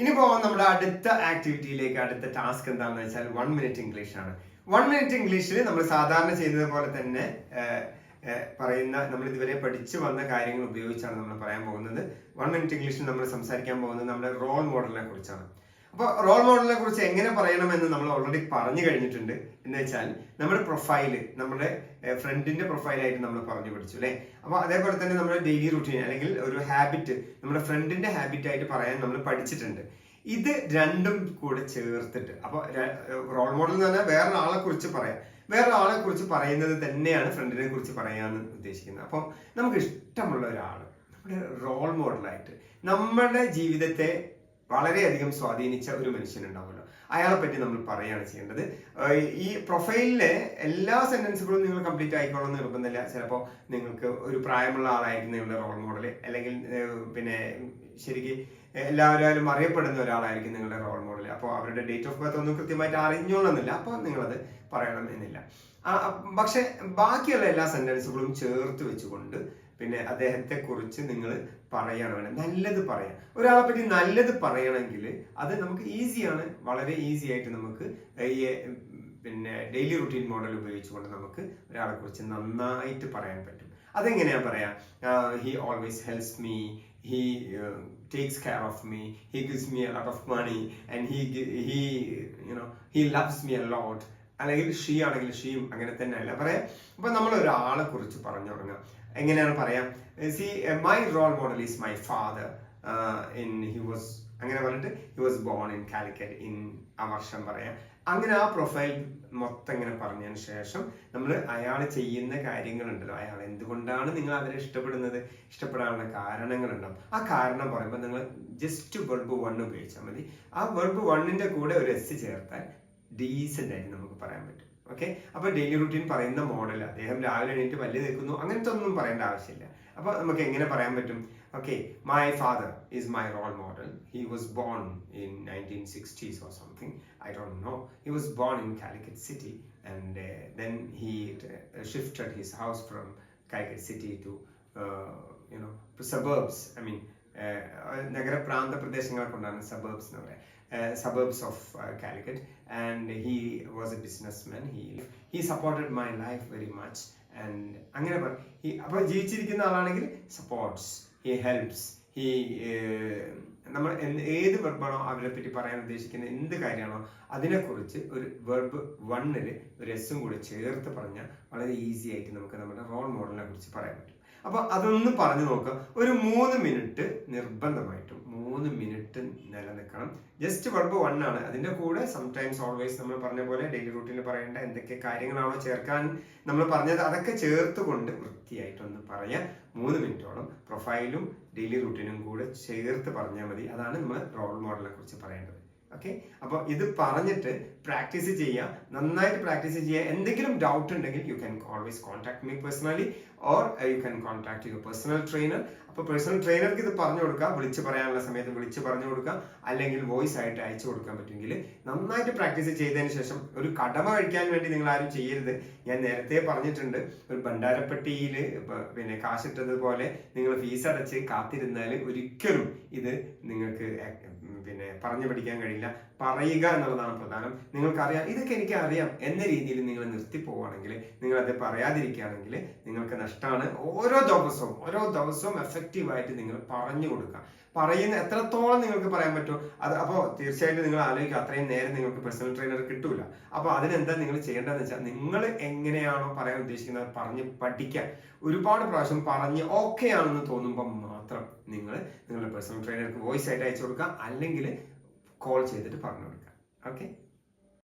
ഇനി പോകാം നമ്മുടെ അടുത്ത ആക്ടിവിറ്റിയിലേക്ക് അടുത്ത ടാസ്ക് എന്താണെന്ന് വെച്ചാൽ വൺ മിനിറ്റ് ഇംഗ്ലീഷ് ആണ്. വൺ മിനിറ്റ് ഇംഗ്ലീഷിൽ നമ്മൾ സാധാരണ ചെയ്യുന്നത് പോലെ തന്നെ പറയുന്ന നമ്മൾ ഇതുവരെ പഠിച്ചു വന്ന കാര്യങ്ങൾ ഉപയോഗിച്ചാണ് നമ്മൾ പറയാൻ പോകുന്നത്. വൺ മിനിറ്റ് ഇംഗ്ലീഷിൽ നമ്മൾ സംസാരിക്കാൻ പോകുന്നത് നമ്മുടെ റോൾ മോഡലിനെ കുറിച്ചാണ്. അപ്പോൾ റോൾ മോഡലിനെ കുറിച്ച് എങ്ങനെ പറയണമെന്ന് നമ്മൾ ഓൾറെഡി പറഞ്ഞു കഴിഞ്ഞിട്ടുണ്ട്. എന്ന് വെച്ചാൽ നമ്മുടെ പ്രൊഫൈൽ നമ്മുടെ ഫ്രണ്ടിന്റെ പ്രൊഫൈലായിട്ട് നമ്മൾ പറഞ്ഞു പഠിച്ചു അല്ലേ? അപ്പോൾ അതേപോലെ തന്നെ നമ്മുടെ ഡെയിലി റുട്ടീൻ അല്ലെങ്കിൽ ഒരു ഹാബിറ്റ് നമ്മുടെ ഫ്രണ്ടിന്റെ ഹാബിറ്റ് ആയിട്ട് പറയാൻ നമ്മൾ പഠിച്ചിട്ടുണ്ട്. ഇത് രണ്ടും കൂടെ ചേർത്തിട്ട് അപ്പോൾ റോൾ മോഡൽ എന്ന് പറഞ്ഞാൽ വേറൊരാളെ കുറിച്ച് പറയാം. വേറൊരാളെ കുറിച്ച് പറയുന്നത് തന്നെയാണ് ഫ്രണ്ടിനെ കുറിച്ച് പറയാന്ന് ഉദ്ദേശിക്കുന്നത്. അപ്പോൾ നമുക്ക് ഇഷ്ടമുള്ള ഒരാൾ നമ്മുടെ റോൾ മോഡലായിട്ട് നമ്മുടെ ജീവിതത്തെ വളരെയധികം സ്വാധീനിച്ച ഒരു മനുഷ്യനുണ്ടാവുമല്ലോ. അയാളെ പറ്റി നമ്മൾ പറയുകയാണ് ചെയ്യേണ്ടത്. ഈ പ്രൊഫൈലിലെ എല്ലാ സെന്റൻസുകളും നിങ്ങൾ കംപ്ലീറ്റ് ആയിക്കോളും എന്ന് നിർബന്ധമില്ല. ചിലപ്പോൾ നിങ്ങൾക്ക് ഒരു പ്രായമുള്ള ആളായിരിക്കും നിങ്ങളുടെ റോൾ മോഡൽ അല്ലെങ്കിൽ പിന്നെ ശരിക്കും എല്ലാവരും അറിയപ്പെടുന്ന ഒരാളായിരിക്കും നിങ്ങളുടെ റോൾ മോഡൽ അപ്പോൾ അവരുടെ ഡേറ്റ് ഓഫ് ബർത്ത് ഒന്നും കൃത്യമായിട്ട് അറിഞ്ഞോളന്നില്ല അപ്പോൾ നിങ്ങളത് പറയണം എന്നില്ല. ആ, പക്ഷെ ബാക്കിയുള്ള എല്ലാ സെന്റൻസുകളും ചേർത്ത് വെച്ചുകൊണ്ട് പിന്നെ അദ്ദേഹത്തെ കുറിച്ച് നിങ്ങൾ പറയണം. വേണം നല്ലത് പറയാം. ഒരാളെ പറ്റി നല്ലത് പറയണമെങ്കിൽ അത് നമുക്ക് ഈസിയാണ്. വളരെ ഈസി ആയിട്ട് നമുക്ക് ഈ പിന്നെ ഡെയിലി റുട്ടീൻ മോഡൽ ഉപയോഗിച്ചുകൊണ്ട് നമുക്ക് ഒരാളെ കുറിച്ച് നന്നായിട്ട് പറയാൻ പറ്റും. അതെങ്ങനെയാ പറയാ? He always helps me he takes care of me he gives me lot of money and he he you know he loves me a lot അല്ലെങ്കിൽ ഷീ ആണെങ്കിൽ ഷീയും അങ്ങനെ തന്നെ അല്ല പറയാം. അപ്പൊ നമ്മൾ ഒരാളെ കുറിച്ച് പറഞ്ഞു തുടങ്ങാം. എങ്ങനെയാണ് പറയാം? See my role model is my father in he was അങ്ങനെ പറഞ്ഞിട്ട് he was born in Calicut in ആ വർഷം പറയാം. അങ്ങനെ ആ പ്രൊഫൈൽ മൊത്തം ഇങ്ങനെ പറഞ്ഞതിന് ശേഷം നമ്മൾ അയാൾ ചെയ്യുന്ന കാര്യങ്ങളുണ്ടല്ലോ. അയാൾ എന്തുകൊണ്ടാണ് നിങ്ങൾ അവരെ ഇഷ്ടപ്പെടുന്നത്? ഇഷ്ടപ്പെടാനുള്ള കാരണങ്ങളുണ്ടാവും. ആ കാരണം പറയുമ്പോൾ നിങ്ങൾ ജസ്റ്റ് വെർബ് വൺ ഉപയോഗിച്ചാൽ മതി. ആ വെർബ് വണ്ണിന്റെ കൂടെ ഒരു എസ് ചേർത്താൽ ഡീസെന്റ് ആയിട്ട് നമുക്ക് പറയാൻ പറ്റും. ഓക്കെ അപ്പൊ ഡെയിലി റുട്ടീൻ പറയുന്ന മോഡൽ അദ്ദേഹം രാവിലെ എണീറ്റ് വലിയ നിൽക്കുന്നു അങ്ങനത്തെ ഒന്നും പറയേണ്ട ആവശ്യമില്ല. അപ്പൊ നമുക്ക് എങ്ങനെ പറയാൻ പറ്റും? Okay my father is my role model he was born in nineteen sixties or something I don't know he was born in Calicut city and then he shifted his house from Calicut city to you know i I mean നഗരപ്രാന്ത പ്രദേശങ്ങളെ suburbs എന്ന് പറയുക suburbs of Calicut and he was a business man he he supported my life very much and അങ്ങനെ പറ അപ്പോൾ ജീവിച്ചിരിക്കുന്ന ആളാണെങ്കിൽ supports he helps he നമ്മൾ ഏത് വെർബാണോ അവരെ പറ്റി പറയാൻ ഉദ്ദേശിക്കുന്ന എന്ത് കാര്യമാണോ അതിനെക്കുറിച്ച് ഒരു വെർബ് വണ്ണിൽ ഒരു എസ്സും കൂടി ചേർത്ത് പറഞ്ഞാൽ വളരെ ഈസി ആയിട്ട് നമുക്ക് നമ്മുടെ റോൾ മോഡലിനെ കുറിച്ച് പറയാൻ പറ്റും. അപ്പൊ അതൊന്ന് പറഞ്ഞു നോക്കുക ഒരു മൂന്ന് മിനിറ്റ് നിർബന്ധമായിട്ടും മൂന്ന് മിനിറ്റ് നിലനിൽക്കണം. ജസ്റ്റ് വെർബ് വൺ ആണ്. അതിന്റെ കൂടെ സംടൈംസ് ഓൾവേസ് നമ്മൾ പറഞ്ഞ പോലെ ഡെയിലി റൂട്ടീനിൽ പറയേണ്ട എന്തൊക്കെ കാര്യങ്ങളാണോ ചേർക്കാൻ നമ്മൾ പറഞ്ഞത് അതൊക്കെ ചേർത്തുകൊണ്ട് വൃത്തിയായിട്ടൊന്ന് പറയാം. മൂന്ന് മിനിറ്റോളം പ്രൊഫൈലും ഡെയിലി റൂട്ടീനും കൂടെ ചേർത്ത് പറഞ്ഞാൽ മതി. അതാണ് നമ്മൾ റോൾ മോഡലിനെ കുറിച്ച് പറയേണ്ടത്. ഓക്കെ അപ്പോൾ ഇത് പറഞ്ഞിട്ട് പ്രാക്ടീസ് ചെയ്യുക നന്നായിട്ട് പ്രാക്ടീസ് ചെയ്യുക എന്തെങ്കിലും ഡൗട്ട് ഉണ്ടെങ്കിൽ you can always contact me personally or you can contact your personal trainer അപ്പോൾ പേഴ്സണൽ ട്രെയിനർക്ക് ഇത് പറഞ്ഞു കൊടുക്കുക വിളിച്ച് പറയാനുള്ള സമയത്ത് വിളിച്ച് പറഞ്ഞു കൊടുക്കുക അല്ലെങ്കിൽ വോയിസ് ആയിട്ട് അയച്ചു കൊടുക്കാൻ പറ്റുമെങ്കിൽ നന്നായിട്ട് പ്രാക്ടീസ് ചെയ്തതിന് ശേഷം ഒരു കടമ കഴിക്കാൻ വേണ്ടി നിങ്ങൾ ആരും ചെയ്യരുത്. ഞാൻ നേരത്തെ പറഞ്ഞിട്ടുണ്ട് ഒരു ഭണ്ഡാരപ്പെട്ടിയിൽ പിന്നെ കാശിട്ടതുപോലെ നിങ്ങൾ ഫീസ് അടച്ച് കാത്തിരുന്നാൽ ഒരിക്കലും ഇത് നിങ്ങൾക്ക് പിന്നെ പറഞ്ഞു പഠിക്കാൻ കഴിയില്ല. പറയുക എന്നുള്ളതാണ് പ്രധാനം. നിങ്ങൾക്കറിയാം ഇതൊക്കെ എനിക്ക് അറിയാം എന്ന രീതിയിൽ നിങ്ങൾ നിർത്തി പോവുകയാണെങ്കിൽ നിങ്ങൾ അത് പറയാതിരിക്കുകയാണെങ്കിൽ നിങ്ങൾക്ക് നഷ്ടമാണ്. ഓരോ ദിവസവും ഓരോ ദിവസവും എഫക്റ്റീവായിട്ട് നിങ്ങൾ പറഞ്ഞു കൊടുക്കുക. പറയുന്ന എത്രത്തോളം നിങ്ങൾക്ക് പറയാൻ പറ്റുമോ അത് അപ്പോൾ തീർച്ചയായിട്ടും നിങ്ങൾ ആലോചിക്കുക. അത്രയും നേരം നിങ്ങൾക്ക് പേഴ്സണൽ ട്രെയിനർ കിട്ടൂല. അപ്പോൾ അതിനെന്താ നിങ്ങൾ ചെയ്യേണ്ടതെന്ന് വെച്ചാൽ നിങ്ങൾ എങ്ങനെയാണോ പറയാൻ ഉദ്ദേശിക്കുന്നത് പറഞ്ഞ് പഠിക്കാൻ ഒരുപാട് പ്രാവശ്യം പറഞ്ഞ് ഓക്കെ ആണെന്ന് തോന്നുമ്പോൾ മാത്രം നിങ്ങൾ നിങ്ങളുടെ പേഴ്സണൽ ട്രെയിനർക്ക് വോയിസ് ആയിട്ട് അയച്ചു കൊടുക്കുക അല്ലെങ്കിൽ കോൾ ചെയ്തിട്ട് പറഞ്ഞു കൊടുക്കുക ഓക്കെ